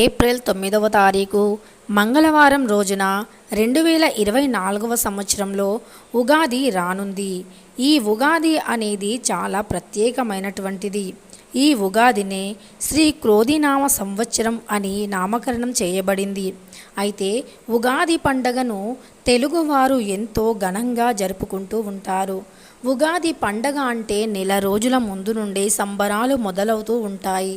April తొమ్మిదవ తారీఖు మంగళవారం రోజున రెండు వేల ఇరవై నాలుగవ సంవత్సరంలో ఉగాది రానుంది. ఈ ఉగాది అనేది చాలా ప్రత్యేకమైనటువంటిది. ఈ ఉగాదినే శ్రీ క్రోధినామ సంవత్సరం అని నామకరణం చేయబడింది. అయితే ఉగాది పండగను తెలుగువారు ఎంతో ఘనంగా జరుపుకుంటూ ఉంటారు. ఉగాది పండగ అంటే నెల రోజుల ముందు నుండే సంబరాలు మొదలవుతూ ఉంటాయి.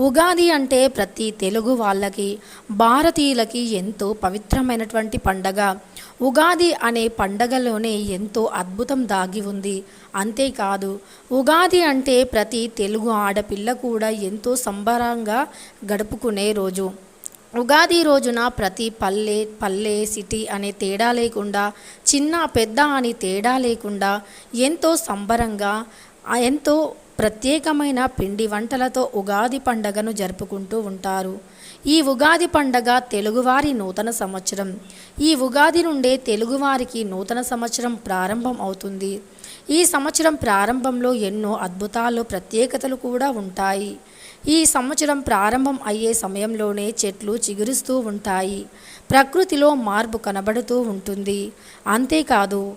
ఉగాది అంటే ప్రతి తెలుగు వాళ్ళకి భారతీయులకి ఎంతో పవిత్రమైనటువంటి పండగ. ఉగాది అనే పండగలోనే ఎంతో అద్భుతం దాగి ఉంది. అంతేకాదు ఉగాది అంటే ప్రతి తెలుగు ఆడపిల్ల కూడా ఎంతో సంబరంగా గడుపుకునే రోజు. ఉగాది రోజున ప్రతి పల్లె పల్లె సిటీ అనే తేడా లేకుండా చిన్న పెద్ద అని తేడా లేకుండా ఎంతో సంబరంగా ఎంతో ప్రత్యేకమైన పిండి వంటలతో ఉగాది పండగను జరుపుకుంటూ ఉంటారు. ఈ ఉగాది పండగ తెలుగువారి నూతన సంవత్సరం. ఈ ఉగాది నుండే తెలుగువారికి నూతన సంవత్సరం ప్రారంభం అవుతుంది. ఈ సంవత్సరం ప్రారంభంలో ఎన్నో అద్భుతాలు ప్రత్యేకతలు కూడా ఉంటాయి. ఈ సంవత్సరం ప్రారంభం అయ్యే సమయంలోనే చెట్లు చిగురుస్తూ ఉంటాయి. ప్రకృతిలో మార్పు కనబడుతూ ఉంటుంది. అంతేకాదు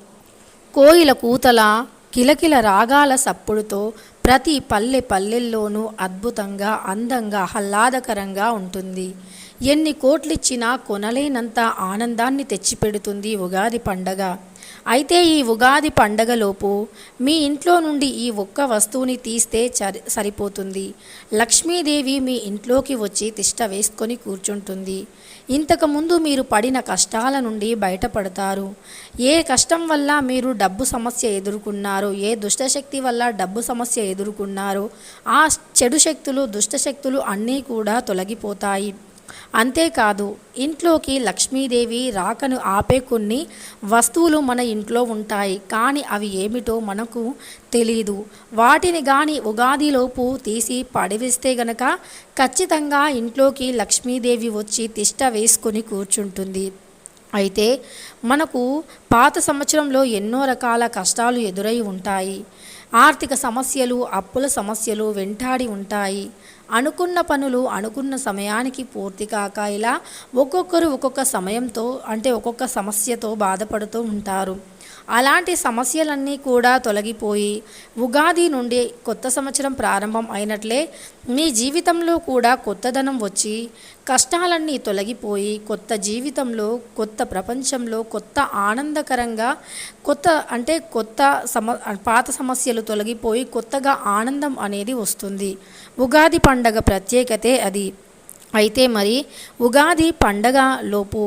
కోయిల కూతల కిలకిల రాగాల సప్పుడుతో ప్రతి పల్లె పల్లెల్లోనూ అద్భుతంగా అందంగా ఆహ్లాదకరంగా ఉంటుంది. ఎన్ని కోట్లిచ్చినా కొనలేనంత ఆనందాన్ని తెచ్చిపెడుతుంది ఉగాది పండగ. అయితే ఈ ఉగాది పండగలోపు మీ ఇంట్లో నుండి ఈ ఒక్క వస్తువుని తీస్తే సరిపోతుంది. లక్ష్మీదేవి మీ ఇంట్లోకి వచ్చి తిష్ట వేసుకొని కూర్చుంటుంది. ఇంతకుముందు మీరు పడిన కష్టాల నుండి బయటపడతారు. ఏ కష్టం వల్ల మీరు డబ్బు సమస్య ఎదుర్కొన్నారో ఏ దుష్టశక్తి వల్ల డబ్బు సమస్య ఎదుర్కొన్నారో ఆ చెడు శక్తులు దుష్టశక్తులు అన్నీ కూడా తొలగిపోతాయి. అంతేకాదు ఇంట్లోకి లక్ష్మీదేవి రాకను ఆపే కొన్ని వస్తువులు మన ఇంట్లో ఉంటాయి కానీ అవి ఏమిటో మనకు తెలియదు వాటిని కానీ ఉగాదిలోపు తీసి పడివేస్తే గనక ఖచ్చితంగా ఇంట్లోకి లక్ష్మీదేవి వచ్చి తిష్ట వేసుకొని కూర్చుంటుంది. అయితే మనకు పాత సంవత్సరంలో ఎన్నో రకాల కష్టాలు ఎదురై ఉంటాయి. ఆర్థిక సమస్యలు అప్పుల సమస్యలు వెంటాడి ఉంటాయి. అనుకున్న పనులు అనుకున్న సమయానికి పూర్తి కాక ఇలా ఒక్కొక్కరు ఒక్కొక్క సమయంతో అంటే ఒక్కొక్క సమస్యతో బాధపడుతూ ఉంటారు. అలాంటి సమస్యలన్నీ కూడా తొలగిపోయి ఉగాది నుండి కొత్త సంవత్సరం ప్రారంభం అయినట్లే మీ జీవితంలో కూడా కొత్తదనం వచ్చి కష్టాలన్నీ తొలగిపోయి కొత్త జీవితంలో కొత్త ప్రపంచంలో కొత్త ఆనందకరంగా కొత్త అంటే కొత్త సమ పాత సమస్యలు తొలగిపోయి కొత్తగా ఆనందం అనేది వస్తుంది. ఉగాది పండగ ప్రత్యేకతే అది. అయితే మరి ఉగాది పండగ లోపు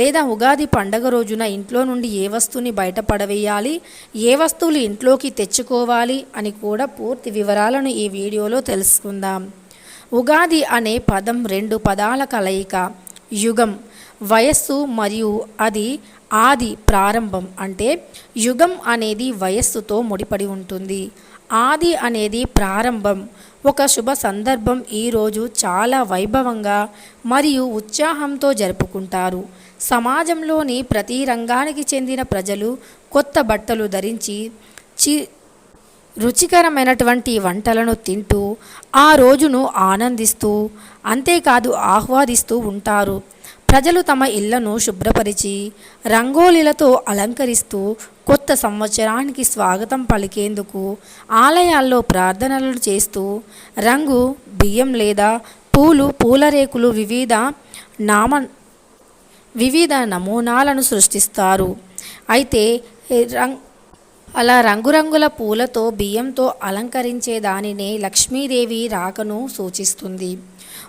లేదా ఉగాది పండగ రోజున ఇంట్లో నుండి ఏ వస్తువుని బయట పడవేయాలి ఏ వస్తువులు ఇంట్లోకి తెచ్చుకోవాలి అని కూడా పూర్తి వివరాలను ఈ వీడియోలో తెలుసుకుందాం. ఉగాది అనే పదం రెండు పదాల కలయిక యుగం వయస్సు మరియు అది ఆది ప్రారంభం అంటే యుగం అనేది వయస్సుతో ముడిపడి ఉంటుంది. ఆది అనేది ప్రారంభం ఒక శుభ సందర్భం ఈరోజు చాలా వైభవంగా మరియు ఉత్సాహంతో జరుపుకుంటారు. సమాజంలోని ప్రతి రంగానికి చెందిన ప్రజలు కొత్త బట్టలు ధరించి చి రుచికరమైనటువంటి వంటలను తింటూ ఆ రోజును ఆనందిస్తూ అంతేకాదు ఆహ్వాదిస్తూ ఉంటారు. ప్రజలు తమ ఇళ్ళను శుభ్రపరిచి రంగోలీలతో అలంకరిస్తూ కొత్త సంవత్సరానికి స్వాగతం పలికేందుకు ఆలయాల్లో ప్రార్థనలు చేస్తూ రంగు బియ్యం లేదా పూలు పూలరేకులు వివిధ నామ వివిధ నమూనాలను సృష్టిస్తారు. అయితే రంగ్ అలా రంగురంగుల పూలతో బియ్యంతో అలంకరించే దానినే లక్ష్మీదేవి రాకను సూచిస్తుంది.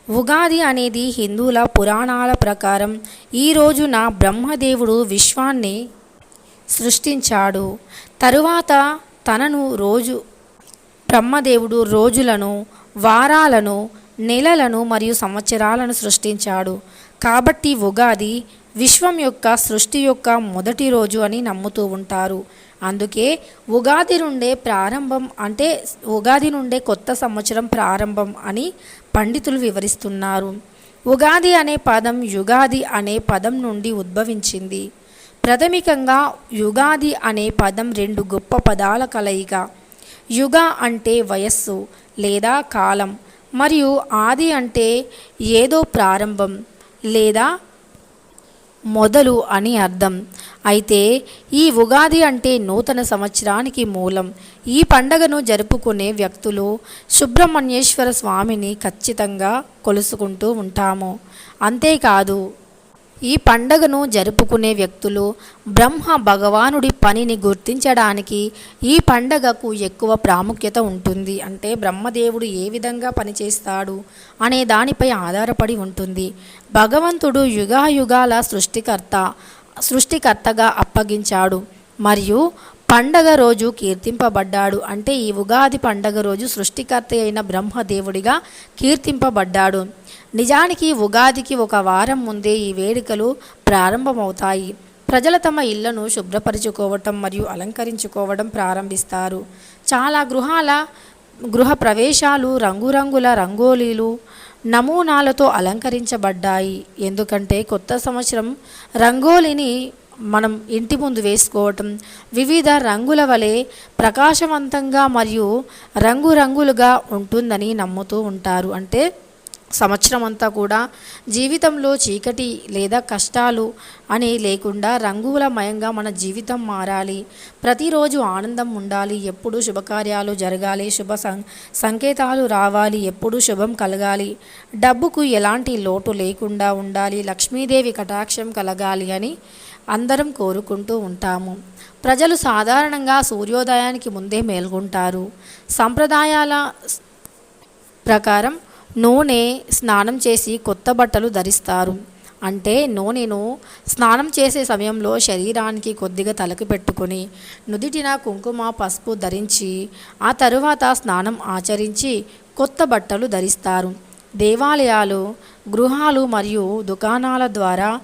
ఉగాది అనేది హిందువుల పురాణాల ప్రకారం ఈ రోజున బ్రహ్మదేవుడు విశ్వాన్ని సృష్టించాడు. తరువాత తనను రోజు బ్రహ్మదేవుడు రోజులను వారాలను నెలలను మరియు సంవత్సరాలను సృష్టించాడు. కాబట్టి ఉగాది విశ్వం యొక్క సృష్టి యొక్క మొదటి రోజు అని నమ్ముతూ ఉంటారు. అందుకే ఉగాది నుండే ప్రారంభం అంటే ఉగాది నుండే కొత్త సంవత్సరం ప్రారంభం అని పండితులు వివరిస్తున్నారు. ఉగాది అనే పదం యుగాది అనే పదం నుండి ఉద్భవించింది. ప్రాథమికంగా యుగాది అనే పదం రెండు గొప్ప పదాల కలయిక. యుగ అంటే వయస్సు లేదా కాలం మరియు ఆది అంటే ఏదో ప్రారంభం లేదా మొదలు అని అర్థం. అయితే ఈ ఉగాది అంటే నూతన సంవత్సరానికి మూలం. ఈ పండగను జరుపుకునే వ్యక్తులు సుబ్రహ్మణ్యేశ్వర స్వామిని ఖచ్చితంగా కొలుసుకుంటూ ఉంటాము. అంతేకాదు ఈ పండగను జరుపుకునే వ్యక్తులు బ్రహ్మ భగవానుడి పనిని గుర్తించడానికి ఈ పండగకు ఎక్కువ ప్రాముఖ్యత ఉంటుంది. అంటే బ్రహ్మదేవుడు ఏ విధంగా పనిచేస్తాడు అనే దానిపై ఆధారపడి ఉంటుంది. భగవంతుడు యుగాయుగాల సృష్టికర్త సృష్టికర్తగా అప్పగించాడు మరియు పండగ రోజు కీర్తింపబడ్డాడు. అంటే ఈ ఉగాది పండగ రోజు సృష్టికర్త అయిన బ్రహ్మదేవుడిగా కీర్తింపబడ్డాడు. నిజానికి ఉగాదికి ఒక వారం ముందే ఈ వేడుకలు ప్రారంభమవుతాయి. ప్రజలు తమ ఇళ్ళను శుభ్రపరచుకోవటం మరియు అలంకరించుకోవడం ప్రారంభిస్తారు. చాలా గృహాల గృహ ప్రవేశాలు రంగురంగుల రంగోలీలు నమూనాలతో అలంకరించబడ్డాయి. ఎందుకంటే కొత్త సంవత్సరం రంగోలిని మనం ఇంటి ముందు వేసుకోవటం వివిధ రంగుల వలె ప్రకాశవంతంగా మరియు రంగురంగులుగా ఉంటుందని నమ్ముతూ ఉంటారు. అంటే సంవత్సరం అంతా కూడా జీవితంలో చీకటి లేదా కష్టాలు అని లేకుండా రంగులమయంగా మన జీవితం మారాలి. ప్రతిరోజు ఆనందం ఉండాలి. ఎప్పుడు శుభకార్యాలు జరగాలి. శుభ సం సంకేతాలు రావాలి. ఎప్పుడు శుభం కలగాలి. డబ్బుకు ఎలాంటి లోటు లేకుండా ఉండాలి. లక్ష్మీదేవి కటాక్షం కలగాలి అని అందరం కోరుకుంటూ ఉంటాము. ప్రజలు సాధారణంగా సూర్యోదయానికి ముందే మేల్కొంటారు. సంప్రదాయాల ప్రకారం నూనె స్నానం చేసి కొత్త బట్టలు ధరిస్తారు. అంటే నూనెను స్నానం చేసే సమయంలో శరీరానికి కొద్దిగా తలకు పెట్టుకొని నుదిటిన కుంకుమ పసుపు ధరించి ఆ తరువాత స్నానం ఆచరించి కొత్త బట్టలు ధరిస్తారు. దేవాలయాలు గృహాలు మరియు దుకాణాల ద్వారా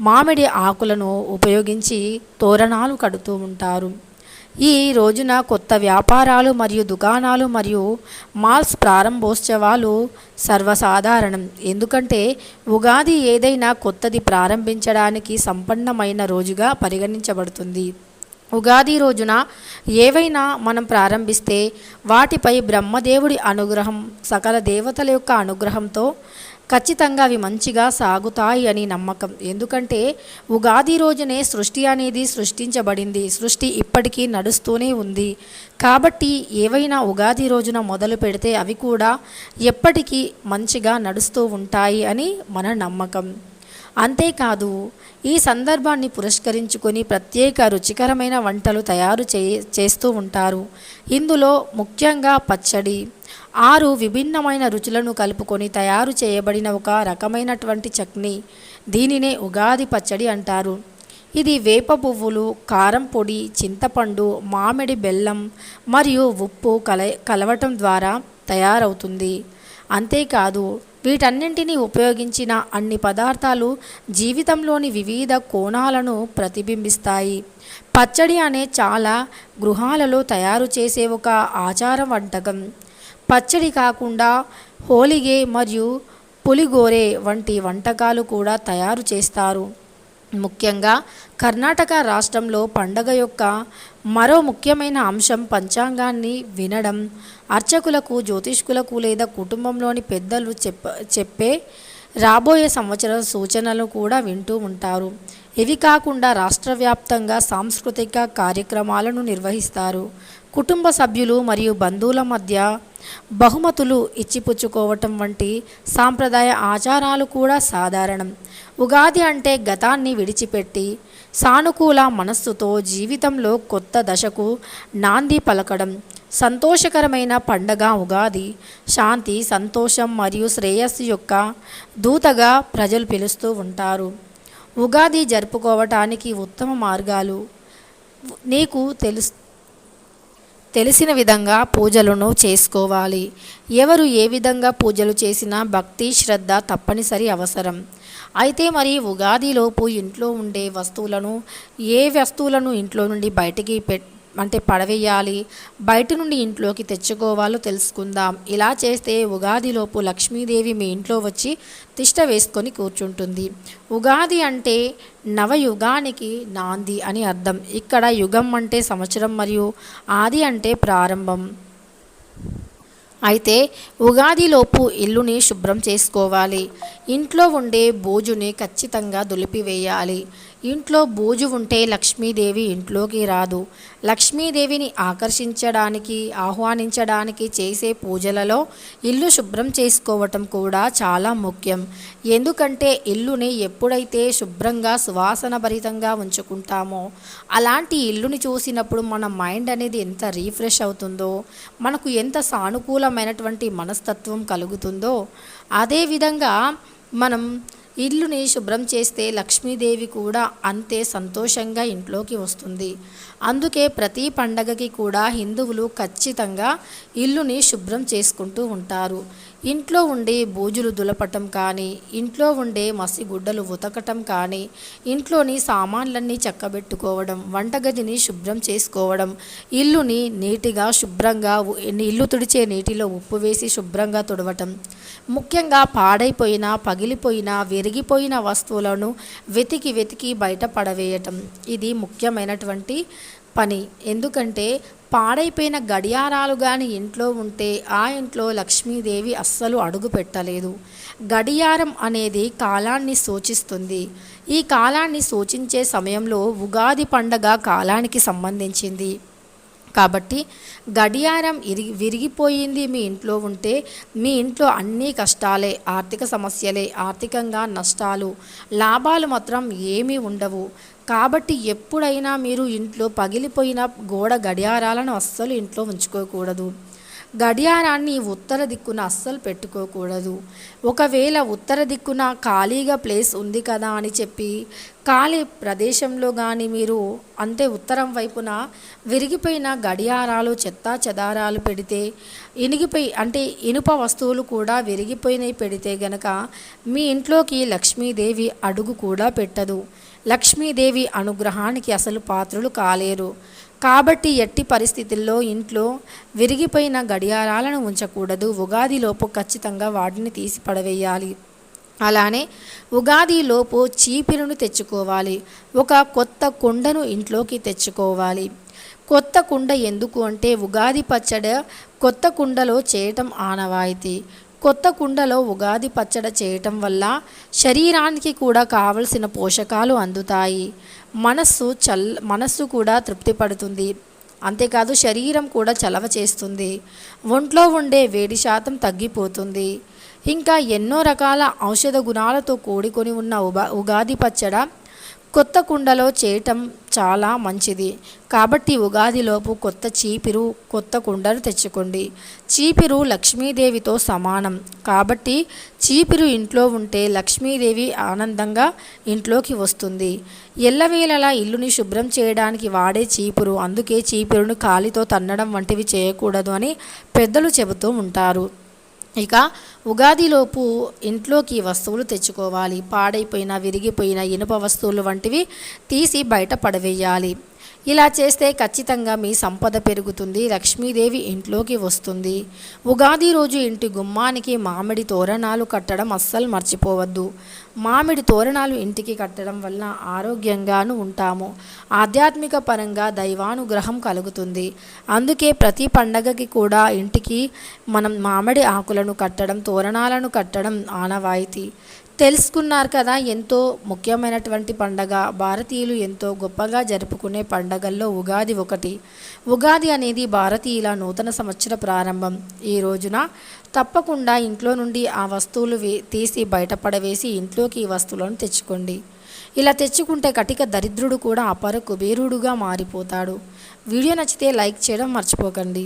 మామిడి ఆకులను ఉపయోగించి తోరణాలు కడుతూ ఉంటారు. ఈ రోజున కొత్త వ్యాపారాలు మరియు దుకాణాలు మరియు మాల్స్ ప్రారంభోత్సవాలు సర్వసాధారణం. ఎందుకంటే ఉగాది ఏదైనా కొత్తది ప్రారంభించడానికి సంపన్నమైన రోజుగా పరిగణించబడుతుంది. ఉగాది రోజున ఏవైనా మనం ప్రారంభిస్తే వాటిపై బ్రహ్మదేవుడి అనుగ్రహం సకల దేవతల యొక్క అనుగ్రహంతో ఖచ్చితంగా అవి మంచిగా సాగుతాయి అని నమ్మకం. ఎందుకంటే ఉగాది రోజునే సృష్టి అనేది సృష్టించబడింది. సృష్టి ఇప్పటికీ నడుస్తూనే ఉంది. కాబట్టి ఏవైనా ఉగాది రోజున మొదలు పెడితే అవి కూడా ఎప్పటికీ మంచిగా నడుస్తూ ఉంటాయి అని మన నమ్మకం. అంతేకాదు ఈ సందర్భాన్ని పురస్కరించుకొని ప్రత్యేక రుచికరమైన వంటలు తయారు చే చేస్తూ ఉంటారు. ఇందులో ముఖ్యంగా పచ్చడి ఆరు విభిన్నమైన రుచులను కలుపుకొని తయారు చేయబడిన ఒక రకమైనటువంటి చట్నీ. దీనినే ఉగాది పచ్చడి అంటారు. ఇది వేప పువ్వులు కారం పొడి చింతపండు మామిడి బెల్లం మరియు ఉప్పు కల కలవటం ద్వారా తయారవుతుంది. అంతేకాదు వీటన్నింటినీ ఉపయోగించిన అన్ని పదార్థాలు జీవితంలోని వివిధ కోణాలను ప్రతిబింబిస్తాయి. పచ్చడి అనే చాలా గృహాలలో తయారు చేసే ఒక ఆచార వంటకం. పచ్చడి కాకుండా హోలిగే మరియు పులిగోరే వంటి వంటకాలు కూడా తయారు చేస్తారు. ముఖ్యంగా కర్ణాటక రాష్ట్రంలో పండగ యొక్క మరో ముఖ్యమైన అంశం పంచాంగాన్ని వినడం. అర్చకులకు జ్యోతిష్కులకు లేదా కుటుంబంలోని పెద్దలు చెప్ప చెప్పే రాబోయే సంవత్సర సూచనలు కూడా వింటూ ఉంటారు. ఇవి కాకుండా రాష్ట్ర వ్యాప్తంగా సాంస్కృతిక కార్యక్రమాలను నిర్వహిస్తారు. కుటుంబ సభ్యులు మరియు బంధువుల మధ్య బహుమతులు ఇచ్చిపుచ్చుకోవటం వంటి సాంప్రదాయ ఆచారాలు కూడా సాధారణం. ఉగాది అంటే గతాన్ని విడిచిపెట్టి సానుకూల మనస్సుతో జీవితంలో కొత్త దశకు నాంది పలకడం సంతోషకరమైన పండగ ఉగాది శాంతి సంతోషం మరియు శ్రేయస్సు యొక్క దూతగా ప్రజలు పిలుస్తూ ఉంటారు. ఉగాది జరుపుకోవటానికి ఉత్తమ మార్గాలు నీకు తెలుసు తెలిసిన విధంగా పూజలను చేసుకోవాలి. ఎవరు ఏ విధంగా పూజలు చేసినా భక్తి శ్రద్ధ తప్పనిసరి అవసరం. అయితే మరి ఉగాదిలోపు ఇంట్లో ఉండే వస్తువులను ఏ వస్తువులను ఇంట్లో నుండి బయటికి పె అంటే పడవేయాలి. బయట నుండి ఇంట్లోకి తెచ్చుకోవాలో తెలుసుకుందాం. ఇలా చేస్తే ఉగాదిలోపు లక్ష్మీదేవి మీ ఇంట్లో వచ్చి తిష్ట వేసుకొని కూర్చుంటుంది. ఉగాది అంటే నవయుగానికి నాంది అని అర్థం. ఇక్కడ యుగం అంటే సంవత్సరం మరియు ఆది అంటే ప్రారంభం. అయితే ఉగాదిలోపు ఇల్లుని శుభ్రం చేసుకోవాలి. ఇంట్లో ఉండే బోజుని ఖచ్చితంగా దులిపివేయాలి. ఇంట్లో బూజు ఉంటే లక్ష్మీదేవి ఇంట్లోకి రాదు. లక్ష్మీదేవిని ఆకర్షించడానికి ఆహ్వానించడానికి చేసే పూజలలో ఇల్లు శుభ్రం చేసుకోవటం కూడా చాలా ముఖ్యం. ఎందుకంటే ఇల్లుని ఎప్పుడైతే శుభ్రంగా సువాసన భరితంగా ఉంచుకుంటామో అలాంటి ఇల్లుని చూసినప్పుడు మన మైండ్ అనేది ఎంత రీఫ్రెష్ అవుతుందో మనకు ఎంత సానుకూలమైనటువంటి మనస్తత్వం కలుగుతుందో అదేవిధంగా మనం ఇల్లుని శుభ్రం చేస్తే లక్ష్మీదేవి కూడా అంతే సంతోషంగా ఇంట్లోకి వస్తుంది. అందుకే ప్రతి పండగకి కూడా హిందువులు ఖచ్చితంగా ఇల్లుని శుభ్రం చేసుకుంటూ ఉంటారు. ఇంట్లో ఉండే బూజులు దులపటం కానీ ఇంట్లో ఉండే మసిగుడ్డలు ఉతకటం కానీ ఇంట్లోని సామాన్లన్నీ చక్కబెట్టుకోవడం వంటగదిని శుభ్రం చేసుకోవడం ఇల్లుని నీటిగా శుభ్రంగా ఇల్లు తుడిచే నీటిలో ఉప్పు వేసి శుభ్రంగా తుడవటం ముఖ్యంగా పాడైపోయిన పగిలిపోయిన విరిగిపోయిన వస్తువులను వెతికి వెతికి బయట పడవేయటం ఇది ముఖ్యమైనటువంటి పని. ఎందుకంటే పాడైపోయిన గడియారాలు కానీ ఇంట్లో ఉంటే ఆ ఇంట్లో లక్ష్మీదేవి అస్సలు అడుగు పెట్టలేదు. గడియారం అనేది కాలాన్ని సూచిస్తుంది. ఈ కాలాన్ని సూచించే సమయంలో ఉగాది పండగ కాలానికి సంబంధించింది. కాబట్టి గడియారం ఇరిగి విరిగిపోయింది మీ ఇంట్లో ఉంటే మీ ఇంట్లో అన్ని కష్టాలే ఆర్థిక సమస్యలే ఆర్థికంగా నష్టాలు లాభాలు మాత్రం ఏమీ ఉండవు. కాబట్టి ఎప్పుడైనా మీరు ఇంట్లో పగిలిపోయిన గోడ గడియారాలను అస్సలు ఇంట్లో ఉంచుకోకూడదు. గడియారాన్ని ఉత్తర దిక్కున అస్సలు పెట్టుకోకూడదు. ఒకవేళ ఉత్తర దిక్కున ఖాళీగా ప్లేస్ ఉంది కదా అని చెప్పి ఖాళీ ప్రదేశంలో కానీ మీరు అంతే ఉత్తరం వైపున విరిగిపోయిన గడియారాలు చెత్తా చెదారాలు పెడితే ఇనిగిపోయి అంటే ఇనుప వస్తువులు కూడా విరిగిపోయినవి పెడితే గనక మీ ఇంట్లోకి లక్ష్మీదేవి అడుగు కూడా పెట్టదు. లక్ష్మీదేవి అనుగ్రహానికి అసలు పాత్రులు కాలేరు. కాబట్టి ఎట్టి పరిస్థితుల్లో ఇంట్లో విరిగిపోయిన గడియారాలను ఉంచకూడదు. ఉగాదిలోపు ఖచ్చితంగా వాటిని తీసి పడవేయాలి. అలానే ఉగాదిలోపు చీపిరును తెచ్చుకోవాలి. ఒక కొత్త కుండను ఇంట్లోకి తెచ్చుకోవాలి. కొత్త కుండ ఎందుకు అంటే ఉగాది పచ్చడి కొత్త కుండలో చేయటం ఆనవాయితీ. కొత్త కుండలో ఉగాది పచ్చడి చేయటం వల్ల శరీరానికి కూడా కావలసిన పోషకాలు అందుతాయి. మనస్సు చల్ మనస్సు కూడా తృప్తి పడుతుంది అంతేకాదు శరీరం కూడా చలవ చేస్తుంది. ఒంట్లో ఉండే వేడి శాతం తగ్గిపోతుంది. ఇంకా ఎన్నో రకాల ఔషధ గుణాలతో కూడుకొని ఉన్న ఉగా ఉగాది పచ్చడ కొత్త కుండలో చేయటం చాలా మంచిది. కాబట్టి ఉగాదిలోపు కొత్త చీపిరు కొత్త కుండను తెచ్చుకోండి. చీపిరు లక్ష్మీదేవితో సమానం. కాబట్టి చీపిరు ఇంట్లో ఉంటే లక్ష్మీదేవి ఆనందంగా ఇంట్లోకి వస్తుంది. ఎల్లవేళలా ఇల్లుని శుభ్రం చేయడానికి వాడే చీపురు అందుకే చీపురును కాలితో తన్నడం వంటివి చేయకూడదు అని పెద్దలు చెబుతూ ఉంటారు. ఇక ఉగాదిలోపు ఇంట్లోకి వస్తువులు తెచ్చుకోవాలి. పాడైపోయిన విరిగిపోయిన ఇనుప వస్తువులు వంటివి తీసి బయట పడవేయాలి. ఇలా చేస్తే ఖచ్చితంగా మీ సంపద పెరుగుతుంది లక్ష్మీదేవి ఇంట్లోకి వస్తుంది. ఉగాది రోజు ఇంటి గుమ్మానికి మామిడి తోరణాలు కట్టడం అస్సలు మర్చిపోవద్దు. మామిడి తోరణాలు ఇంటికి కట్టడం వల్ల ఆరోగ్యంగాను ఉంటాము. ఆధ్యాత్మిక పరంగా దైవానుగ్రహం కలుగుతుంది. అందుకే ప్రతి పండగకి కూడా ఇంటికి మనం మామిడి ఆకులను కట్టడం తోరణాలను కట్టడం ఆనవాయితీ. తెలుసుకున్నారు కదా ఎంతో ముఖ్యమైనటువంటి పండగ. భారతీయులు ఎంతో గొప్పగా జరుపుకునే పండగల్లో ఉగాది ఒకటి. ఉగాది అనేది భారతీయుల నూతన సంవత్సర ప్రారంభం. ఈ రోజున తప్పకుండా ఇంట్లో నుండి ఆ వస్తువులు వే తీసి బయటపడవేసి ఇంట్లోకి ఈ వస్తువులను తెచ్చుకోండి. ఇలా తెచ్చుకుంటే కటిక దరిద్రుడు కూడా అపర కుబేరుడుగా మారిపోతాడు. వీడియో నచ్చితే లైక్ చేయడం మర్చిపోకండి.